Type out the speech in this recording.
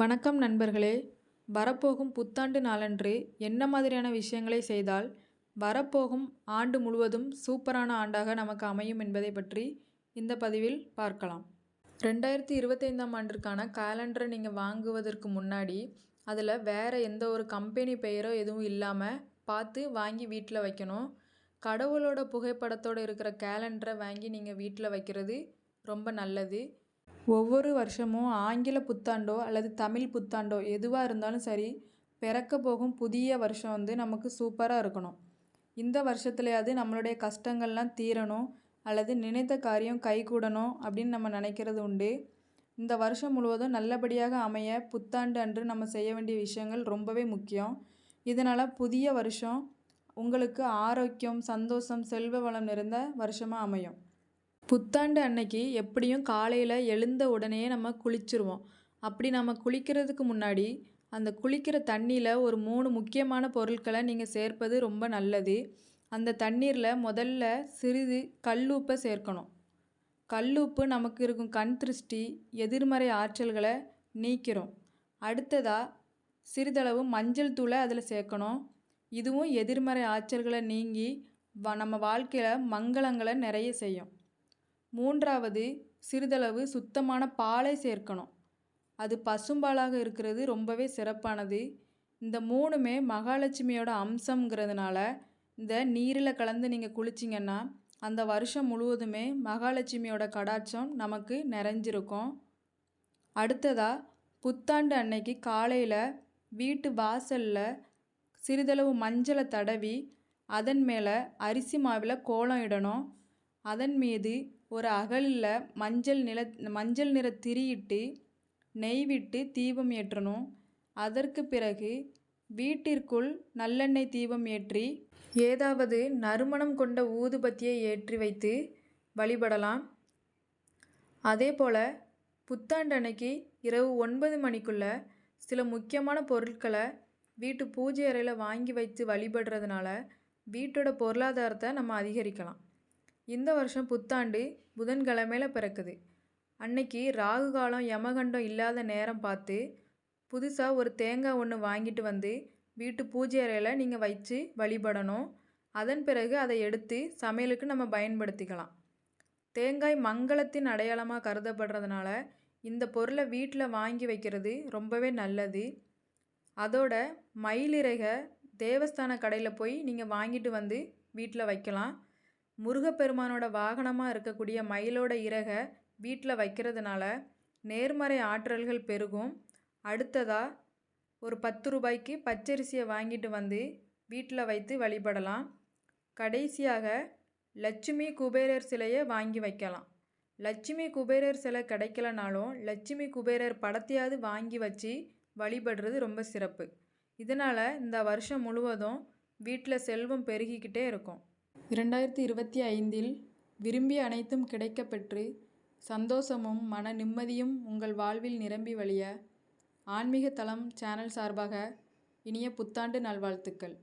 வணக்கம் நண்பர்களே. வரப்போகும் புத்தாண்டு நாளன்று என்ன மாதிரியான விஷயங்களை செய்தால் வரப்போகும் ஆண்டு முழுவதும் சூப்பரான ஆண்டாக நமக்கு அமையும் என்பதை பற்றி இந்த பதிவில் பார்க்கலாம். ரெண்டாயிரத்தி இருபத்தைந்தாம் ஆண்டிற்கான கேலண்டரை நீங்கள் வாங்குவதற்கு முன்னாடி அதில் வேறு எந்த ஒரு கம்பெனி பெயரோ எதுவும் இல்லாமல் பார்த்து வாங்கி வீட்டில் வைக்கணும். கடவுளோட புகைப்படத்தோடு இருக்கிற கேலண்டரை வாங்கி நீங்கள் வீட்டில் வைக்கிறது ரொம்ப நல்லது. ஒவ்வொரு வருஷமும் ஆங்கில புத்தாண்டோ அல்லது தமிழ் புத்தாண்டோ எதுவாக இருந்தாலும் சரி பிறக்க போகும் புதிய வருஷம் வந்து நமக்கு சூப்பராக இருக்கணும். இந்த வருஷத்துலையாவது நம்மளுடைய கஷ்டங்கள்லாம் தீரணும் அல்லது நினைத்த காரியம் கைகூடணும் அப்படின்னு நம்ம நினைக்கிறது உண்டு. இந்த வருஷம் முழுவதும் நல்லபடியாக அமைய புத்தாண்டு அன்று நம்ம செய்ய வேண்டிய விஷயங்கள் ரொம்பவே முக்கியம். இதனால் புதிய வருஷம் உங்களுக்கு ஆரோக்கியம் சந்தோஷம் செல்வ வளம் நிறைந்த வருஷமாக அமையும். புத்தாண்டு அன்னைக்கு எப்படியும் காலையில் எழுந்த உடனே நம்ம குளிச்சிருவோம். அப்படி நம்ம குளிக்கிறதுக்கு முன்னாடி அந்த குளிக்கிற தண்ணியில் ஒரு மூணு முக்கியமான பொருட்களை நீங்கள் சேர்ப்பது ரொம்ப நல்லது. அந்த தண்ணீரில் முதல்ல சிறிது கல்லுப்பை சேர்க்கணும். கல்லுப்பு நமக்கு இருக்கும் கண் திருஷ்டி எதிர்மறை ஆற்றல்களை நீக்கிறோம் அடுத்ததாக சிறிதளவு மஞ்சள் தூளை அதில் சேர்க்கணும். இதுவும் எதிர்மறை ஆற்றல்களை நீங்கி வ நம்ம வாழ்க்கையில் மங்களங்களை நிறைய செய்யும். மூன்றாவது சிறிதளவு சுத்தமான பாலை சேர்க்கணும். அது பசும்பாலாக இருக்கிறது ரொம்பவே சிறப்பானது. இந்த மூணுமே மகாலட்சுமியோட அம்சங்கிறதுனால இந்த நீரில் கலந்து நீங்கள் குளிச்சிங்கன்னா அந்த வருஷம் முழுவதுமே மகாலட்சுமியோட கடாட்சம் நமக்கு நிறைஞ்சிருக்கும். அடுத்ததாக புத்தாண்டு அன்னைக்கு காலையில் வீட்டு வாசலில் சிறிதளவு மஞ்சளை தடவி அதன் மேலே அரிசி மாவில் கோலம் இடணும். அதன் மீது ஒரு அகலில் மஞ்சள் நில மஞ்சள் நிற திரியிட்டு நெய் விட்டு தீபம் ஏற்றணும். அதற்கு பிறகு வீட்டிற்குள் நல்லெண்ணெய் தீபம் ஏற்றி ஏதாவது நறுமணம் கொண்ட ஊதுபத்தியை ஏற்றி வைத்து வழிபடலாம். அதே போல் புத்தாண்டன்னைக்கு இரவு ஒன்பது மணிக்குள்ளே சில முக்கியமான பொருட்களை வீட்டு பூஜை அறையில் வாங்கி வைத்து வழிபடுறதுனால வீட்டோட பொருளாதாரத்தை நம்ம அதிகரிக்கலாம். இந்த வருஷம் புத்தாண்டு புதன்கிழமையில் பிறக்குது. அன்னைக்கு ராகு காலம் யமகண்டம் இல்லாத நேரம் பார்த்து புதுசாக ஒரு தேங்காய் ஒன்று வாங்கிட்டு வந்து வீட்டு பூஜை அறையில் நீங்கள் வச்சு வழிபடணும். அதன் பிறகு அதை எடுத்து சமையலுக்கு நம்ம பயன்படுத்திக்கலாம். தேங்காய் மங்களத்தின் அடையாளமாக கருதப்படுறதுனால இந்த பொருளை வீட்டில் வாங்கி வைக்கிறது ரொம்பவே நல்லது. அதோட மயிலிறக தேவஸ்தான கடையில் போய் நீங்கள் வாங்கிட்டு வந்து வீட்டில் வைக்கலாம். முருகப்பெருமானோட வாகனமாக இருக்கக்கூடிய மயிலோட இறகை வீட்டில் வைக்கிறதுனால நேர்மறை ஆற்றல்கள் பெருகும். அடுத்ததாக ஒரு பத்து ரூபாய்க்கு பச்சரிசியை வாங்கிட்டு வந்து வீட்டில் வைத்து வழிபடலாம். கடைசியாக லட்சுமி குபேரர் சிலையை வாங்கி வைக்கலாம். லட்சுமி குபேரர் சிலை கிடைக்கலனாலும் லட்சுமி குபேரர் படத்தையாவது வாங்கி வச்சு வழிபடுறது ரொம்ப சிறப்பு. இதனால் இந்த வருஷம் முழுவதும் வீட்டில் செல்வம் பெருகிக்கிட்டே இருக்கும். இரண்டாயிரத்தி இருபத்தி ஐந்தில் விரும்பிய அனைத்தும் கிடைக்கப்பெற்று சந்தோஷமும் மன நிம்மதியும் உங்கள் வாழ்வில் நிரம்பி வழிய ஆன்மீக தளம் சேனல் சார்பாக இனிய புத்தாண்டு நல்வாழ்த்துக்கள்.